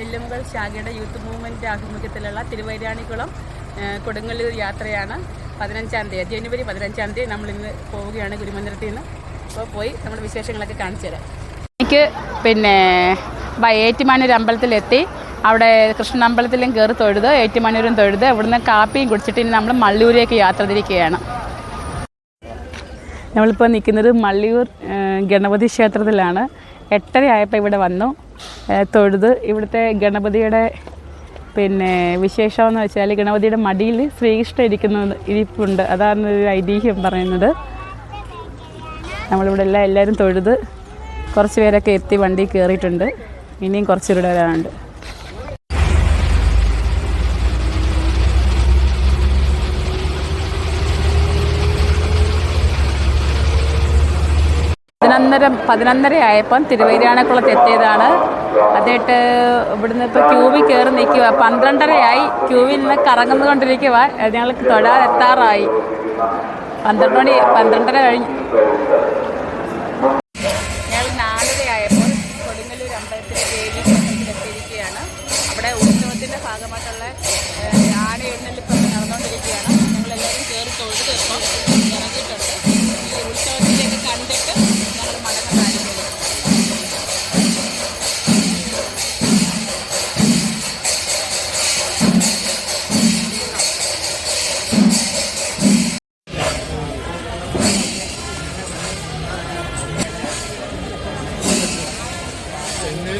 നെല്ലുമുകൾ ശാഖയുടെ youth movement ആഭിമുഖ്യത്തിലുള്ള തിരുവൈരാണിക്കുളം കൊടുങ്ങല്ലൂർ യാത്രയാണ് പതിനഞ്ചാം തീയതി. ജനുവരി പതിനഞ്ചാം തീയതി നമ്മളിന്ന് പോവുകയാണ് ഗുരുമന്ദിരത്തിൽ നിന്ന്. അപ്പോൾ പോയി നമ്മുടെ വിശേഷങ്ങളൊക്കെ കാണിച്ചു തരാം. എനിക്ക് പിന്നെ ഏറ്റുമാനൂർ അമ്പലത്തിലെത്തി. അവിടെ കൃഷ്ണൻ അമ്പലത്തിലും കയറി തൊഴുത് ഏറ്റുമാനൂരും തൊഴുത് ഇവിടുന്ന് കാപ്പിയും കുടിച്ചിട്ട് ഇനി നമ്മൾ മള്ളൂരേക്ക് യാത്ര തിരിക്കുകയാണ്. നമ്മളിപ്പോൾ നിൽക്കുന്നത് മള്ളിയൂർ ഗണപതി ക്ഷേത്രത്തിലാണ്. എട്ടര ആയപ്പോൾ ഇവിടെ വന്നു. തൊഴുത്. ഇവിടുത്തെ ഗണപതിയുടെ പിന്നെ വിശേഷമെന്ന് വെച്ചാൽ ഗണപതിയുടെ മടിയിൽ ശ്രീകൃഷ്ണൻ ഇരിക്കുന്ന ഇരിപ്പുണ്ട്. അതാണ് ഒരു ഐതിഹ്യം പറയുന്നത്. നമ്മളിവിടെ എല്ലാം എല്ലാവരും തൊഴുത് കുറച്ച് പേരൊക്കെ എത്തി വണ്ടി കയറിയിട്ടുണ്ട്. ഇനിയും കുറച്ച് വരാനുണ്ട്. പതിനൊന്നര പതിനൊന്നര ആയപ്പം തിരുവൈരാണക്കുളത്ത് എത്തിയതാണ്. അതായിട്ട് ഇവിടുന്ന് ഇപ്പോൾ ക്യൂവിൽ കയറി നിൽക്കുക പന്ത്രണ്ടരയായി ക്യൂവിൽ നിന്ന് കറങ്ങുന്നുകൊണ്ടിരിക്കുക ഞങ്ങൾക്ക് തൊഴാൻ എത്താറായി പന്ത്രണ്ട് മണി പന്ത്രണ്ടര കഴിഞ്ഞു. ഞങ്ങൾ ഭാഗമായിട്ടുള്ള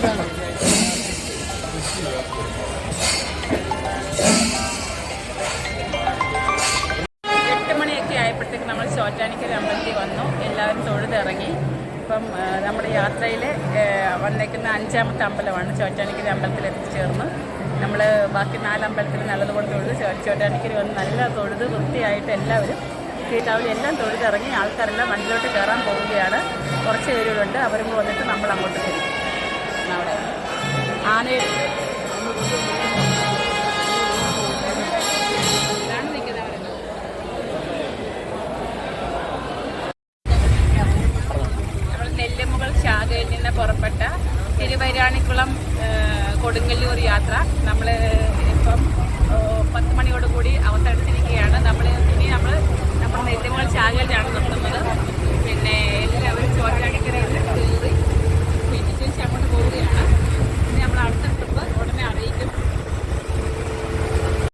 എട്ട് മണിയൊക്കെ ആയപ്പോഴത്തേക്ക് നമ്മൾ ചോറ്റാനിക്കര അമ്പലത്തിൽ വന്നു. എല്ലാവരും തൊഴുതിറങ്ങി. ഇപ്പം നമ്മുടെ യാത്രയിൽ വന്നേക്കുന്ന അഞ്ചാമത്തെ അമ്പലമാണ് ചോറ്റാനിക്കര അമ്പലത്തിൽ എത്തിച്ചേർന്ന്. നമ്മൾ ബാക്കി നാലമ്പലത്തിൽ നല്ലതുപോലെ തൊഴുത് ചോറ്റാനിക്കര വന്ന് നല്ല തൊഴുത് വൃത്തിയായിട്ട് എല്ലാവരും കീട്ടാവിൽ എല്ലാം തൊഴുതിറങ്ങി ആൾക്കാരെല്ലാം വണ്ടിയിലോട്ട് കയറാൻ പോവുകയാണ്. കുറച്ച് പേരുകളുണ്ട്. അവരും വന്നിട്ട് നമ്മൾ അങ്ങോട്ട് തിരിക്കും അവിടെ. ആനയെ നെല്ലിമുകൾ ശാഖയിൽ നിന്ന് പുറപ്പെട്ട തിരുവൈരാണിക്കുളം കൊടുങ്ങല്ലൂർ യാത്ര. നമ്മൾ ഇപ്പം